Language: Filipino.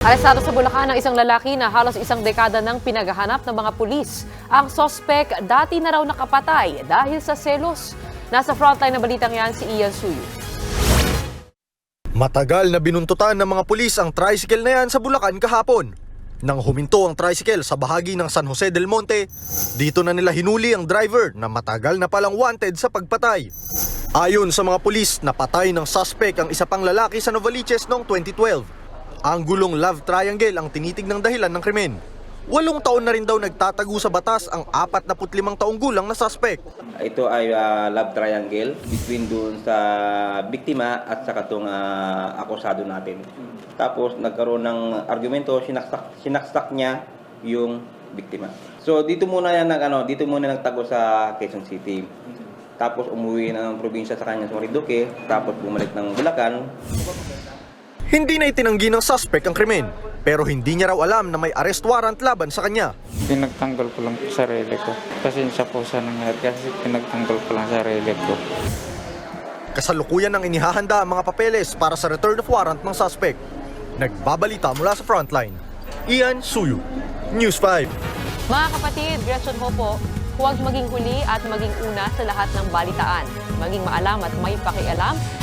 Arestado sa Bulacan ang isang lalaki na halos isang dekada nang pinaghahanap ng mga pulis. Ang sospek dati na raw nakapatay dahil sa selos. Nasa frontline na balitang yan si Ian Suyu. Matagal na binuntutan ng mga pulis ang tricycle na yan sa Bulacan kahapon. Nang huminto ang tricycle sa bahagi ng San Jose del Monte, dito na nila hinuli ang driver na matagal na palang wanted sa pagpatay. Ayon sa mga pulis, napatay ng suspect ang isa pang lalaki sa Novaliches noong 2012. Ang gulong love triangle ang tinitignang dahilan ng krimen. Walong taon na rin daw nagtatago sa batas ang 45 taong gulang na suspect. Ito ay ah, love triangle between doon sa biktima at sa katong ah, akusado natin. Tapos nagkaroon ng argumento, sinaksak, sinaksak niya yung biktima. So dito muna yan nag ano, dito muna nagtago sa Quezon City. Tapos umuwi na ng probinsya sa kanya sa Marinduque, tapos bumalik ng Bulacan. Hindi na itinanggi ng suspect ang krimen, pero hindi niya raw alam na may arrest warrant laban sa kanya. Pinagtanggol ko lang po sarili ko. Pasensya po sa nangyari kasi pinagtanggol ko lang sarili ko. Kasalukuyan ang inihahanda ang mga papeles para sa return of warrant ng suspect. Nagbabalita mula sa frontline. Ian Suyu, News 5. Mga kapatid, Gretchen Hopo, huwag maging huli at maging una sa lahat ng balitaan. Maging maalam at may pakialam